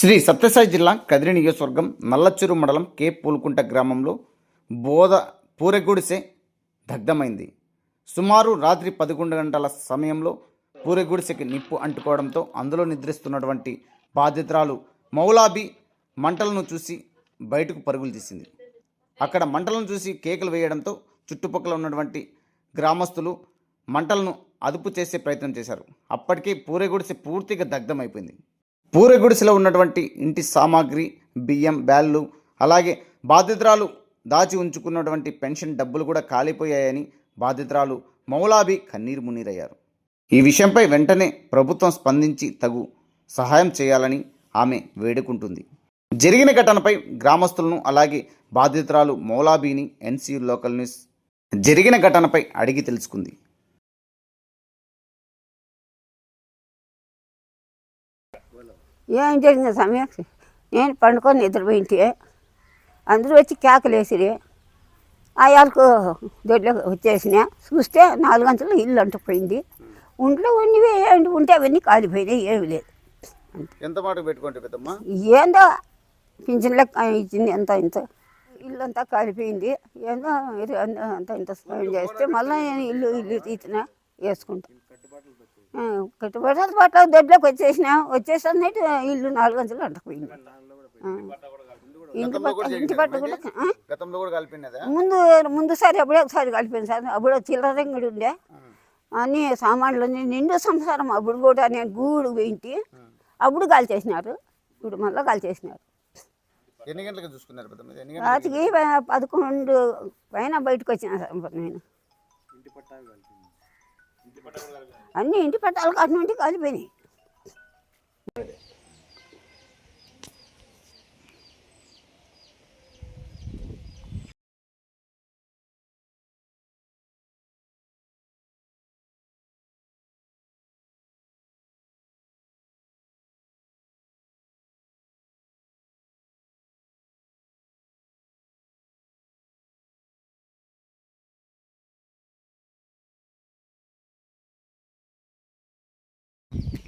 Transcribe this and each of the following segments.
శ్రీ సత్యసాయి జిల్లా కదిరి నియోజకవర్గం నల్లచెరు మండలం కే పూలుకుంట గ్రామంలో బోధ పూరెగుడిసె దగ్ధమైంది. సుమారు రాత్రి పదకొండు గంటల సమయంలో పూరెగుడిసెకి నిప్పు అంటుకోవడంతో అందులో నిద్రిస్తున్నటువంటి బాధితురాలు మౌలాబి మంటలను చూసి బయటకు పరుగులు తీసింది. అక్కడ మంటలను చూసి కేకలు వేయడంతో చుట్టుపక్కల ఉన్నటువంటి గ్రామస్తులు మంటలను అదుపు చేసే ప్రయత్నం చేశారు. అప్పటికే పూరెగుడిసె పూర్తిగా దగ్ధమైపోయింది. పూరెగుడిసెలో ఉన్నటువంటి ఇంటి సామాగ్రి బియ్యం బ్యాళ్ళు అలాగే బాధితురాలు దాచి ఉంచుకున్నటువంటి పెన్షన్ డబ్బులు కూడా కాలిపోయాయని బాధితురాలు మౌలాబి కన్నీరు మున్నీరయ్యారు. ఈ విషయంపై వెంటనే ప్రభుత్వం స్పందించి తగు సహాయం చేయాలని ఆమె వేడుకుంటుంది. జరిగిన ఘటనపై గ్రామస్తులను అలాగే బాధితురాలు మౌలాబీని ఎన్సీ లోకల్ న్యూస్ జరిగిన ఘటనపై అడిగి తెలుసుకుంది. ఏం జరిగింది సమయం నేను పండుకొని నిద్రపోయింటే అందరూ వచ్చి కేకలు వేసిరి. ఆయాలకు దొడ్లో వచ్చేసిన చూస్తే నాలుగు గంటలు ఇల్లు అంటుపోయింది ఒంట్లో ఉన్నవి ఏంటి ఉంటే అవన్నీ కాలిపోయినాయి ఏమి లేదు. ఎంత మాట పెట్టుకోండి పెద్దమ్మ? ఏందో పింఛన్ లెక్క ఇచ్చింది ఎంత ఇంత. ఇల్లు అంతా కాలిపోయింది. ఏందో అంత- ఇంత చేస్తే మళ్ళీ నేను ఇల్లు ఇల్లు తీసిన వేసుకుంటా. ఆ, కట్టుబడి పట్ల దొడ్లోకి వచ్చేసిన వచ్చేసన్నట్టు ఇల్లు నాలుగు గంటలు అంటపోయింది ఆ. ఇంటి పట్ట ఇంటి పట్ట కూడా ముందు ముందుసారి అప్పుడే ఒకసారి కలిపాను సార్. అప్పుడు చిల్లరంగుడు ఉండే. అన్ని సామాన్లు నిండు సంసారం. అప్పుడు కూడా నేను గూడు పోయింటి అప్పుడు కాల్ చేసినారు. ఇప్పుడు మళ్ళీ కాల్ చేసినారు. ఎన్ని గంటలకు చూసుకున్నారు రాత్రికి పదకొండు పైన బయటకు వచ్చిన సార్ నేను. అన్నీ ఇంటి పట్టాలు కాటి నుండి కాలిపోయినాయి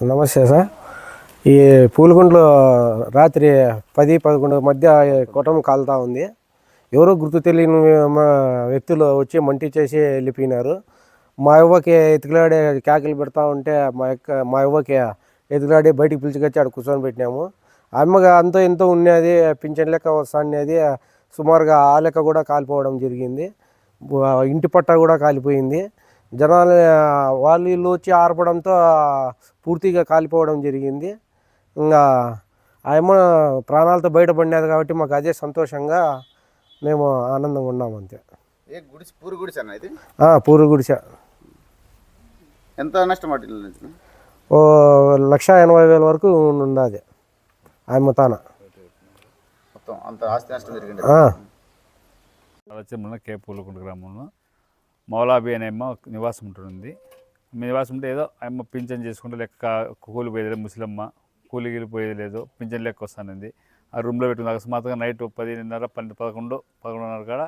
నమస్తే సార్. ఈ పూలగుంట్లో రాత్రి పది పదకొండు మధ్య కుటుంబం కాలుతా ఉంది. ఎవరో గుర్తు తెలియని మా వ్యక్తులు వచ్చి మంటి చేసి వెళ్ళిపోయినారు. మా అవ్వకి ఎతికిలాడే కేకలు పెడతా ఉంటే మా యొక్క మా అవ్వకి ఎతికిలాడి బయటికి పిలిచికొచ్చి ఆడ కూర్చొని పెట్టినాము. అమ్మగా అంతో ఎంతో ఉన్నది పింఛన్ లెక్క వస్తానేది సుమారుగా ఆ లెక్క కూడా కాలిపోవడం జరిగింది. ఇంటి పట్ట కూడా కాలిపోయింది. జనాలు వాళ్ళు వీళ్ళు వచ్చి ఆర్పడంతో పూర్తిగా కాలిపోవడం జరిగింది. ఇంకా ఆయమ్మ ప్రాణాలతో బయటపడినది కాబట్టి మాకు అదే సంతోషంగా మేము ఆనందంగా ఉన్నాం అంతే. ఏ గుడిసి పూరి గుడిసి అన్న ఇది? ఆ, పూరు గుడిస. ఎంత నష్టం పట్టింది ఓ లక్ష ఎనభై వేల వరకు ఉన్నది ఆయమ్మ తాన. మొత్తం అంత ఆస్తి నష్టం జరిగింది. ఆ, వచ్చి మన కే పూలకుంట గ్రామంలో మౌలాబీ అనే అమ్మ నివాసం ఉంటుంది నివాసం ఉంటే ఏదో అమ్మ పింఛన్ చేసుకుంటే లెక్క కూలి పోయేది లేదు ముసలమ్మ కూలి గీలి పోయేది లేదు పింఛన్ లెక్క వస్తానంది. ఆ రూమ్లో పెట్టుకుంది. అకస్మాత్తుగా నైట్ పదిన్నర పన్నెండు పదకొండు పదకొండున్నర కాడ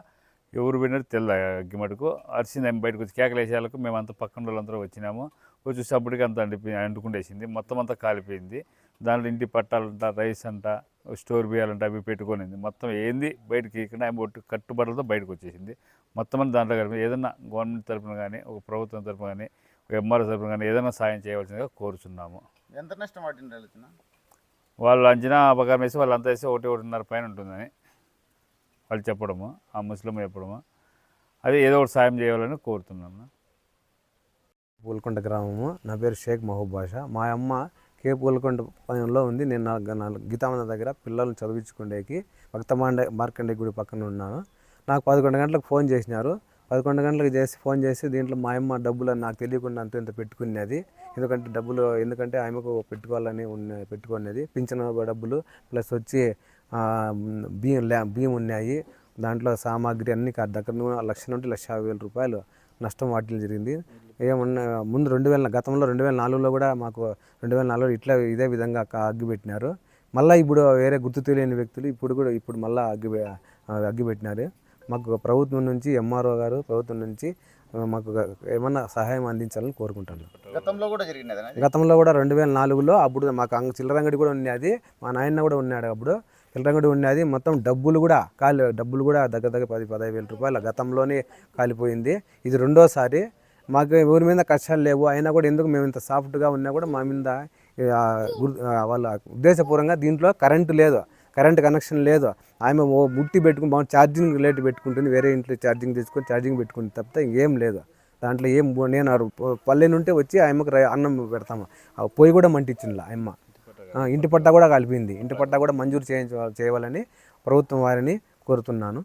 ఎవరు పోయినారు తెల్ల అగ్గిమటుకు అరిసింది ఆమె బయటకు వచ్చి కేకలేసేయాలకు మేమంతా పక్కన వాళ్ళందరూ వచ్చినాము. వచ్చి చూసేప్పటికి అంత అండి అంటుకుండేసింది. మొత్తం అంతా కాలిపోయింది. దాంట్లో ఇంటి పట్టాలంట రైస్ అంట స్టోర్ బియ్యాలంట అవి పెట్టుకునింది. మొత్తం ఏంది? బయటకి ఇక్కడ ఆమె ఒట్టు కట్టుబడులతో బయటకు వచ్చేసింది. మొత్తం అంతా దాంట్లో కలిపి ఏదైనా గవర్నమెంట్ తరపున కానీ ఒక ప్రభుత్వం తరపున కానీ ఒక ఎంఆర్ఓ తరపున కానీ ఏదైనా సాయం చేయవలసిందిగా కోరుచున్నాము. ఎంత నష్టం వాటిని వాళ్ళు అంచనా అపకారం వేసి వాళ్ళంతా వేసి ఒకటి ఒకటిన్నర పైన ఉంటుందని వాళ్ళు చెప్పడము ఆ ముస్లిం చెప్పడము. అది ఏదో ఒకటి సాయం చేయాలని కోరుతున్నాను పూలకొండ గ్రామము. నా పేరు షేక్ మహబూబ్ బాషా. మా అమ్మ కే గోల్కొండ పనిలో ఉంది. నేను నా నా గీతామంద దగ్గర పిల్లల్ని చదివించుకుండేకి భక్తమాండ మార్కండే గుడి పక్కన ఉన్నాను. నాకు పదకొండు గంటలకు ఫోన్ చేసినారు. పదకొండు గంటలకు చేసి ఫోన్ చేసి దీంట్లో మా అమ్మ డబ్బులు నాకు తెలియకుండా అంత ఇంత పెట్టుకునేది. ఎందుకంటే డబ్బులు ఎందుకంటే ఆమెకు పెట్టుకోవాలని ఉన్న పెట్టుకునేది. పింఛన్ డబ్బులు ప్లస్ వచ్చి బియ్యం బియ్యం ఉన్నాయి. దాంట్లో సామాగ్రి అన్ని దగ్గర లక్ష నుండి లక్ష యాభై వేల రూపాయలు నష్టం వాటిల్ జరిగింది. ఏమన్నా ముందు రెండు వేల గతంలో రెండు వేల నాలుగులో కూడా మాకు రెండు వేల నాలుగులో ఇట్లా ఇదే విధంగా క- అగ్గి పెట్టినారు. మళ్ళీ ఇప్పుడు వేరే గుర్తు తెలియని వ్యక్తులు ఇప్పుడు కూడా ఇప్పుడు మళ్ళీ అగ్గి అగ్గి పెట్టినారు. మాకు ప్రభుత్వం నుంచి ఎంఆర్ఓ గారు ప్రభుత్వం నుంచి మాకు ఏమన్నా సహాయం అందించాలని కోరుకుంటున్నాను గతంలో కూడా జరిగినది గతంలో కూడా రెండు వేల నాలుగులో అప్పుడు మాకు అంగ చిల్లరంగడి కూడా ఉన్నది. మా నాయన కూడా ఉన్నాడు అప్పుడు. చిల్లరంగడి ఉన్నది. మొత్తం డబ్బులు కూడా కాలి డబ్బులు కూడా దగ్గర దగ్గర పది పదహైదు వేల రూపాయలు గతంలోనే కాలిపోయింది. ఇది రెండోసారి. మాకు ఎవరి మీద కష్టాలు లేవు. అయినా కూడా ఎందుకు మేము ఇంత సాఫ్ట్గా ఉన్నా కూడా మా మీద వాళ్ళ ఉద్దేశపూర్వంగా దీంట్లో కరెంటు లేదు. కరెంట్ కనెక్షన్ లేదు. ఆమె ఓ ముట్టి పెట్టుకుని బాగా ఛార్జింగ్ రిలేట్ పెట్టుకుంటుంది. వేరే ఇంట్లో ఛార్జింగ్ తీసుకొని ఛార్జింగ్ పెట్టుకుని తప్పితే ఏం లేదు. దాంట్లో ఏం నేను పల్లె నుంటే వచ్చి ఆయమ్మకు రై- అన్నం పెడతాము. ఆ పొయ్యి కూడా మంటించింది ఆయమ్మ ఇంటి పట్టా కూడా కలిపింది. ఇంటి పట్టా కూడా మంజూరు చేయించ చేయవాలని ప్రభుత్వం వారిని కోరుతున్నాను.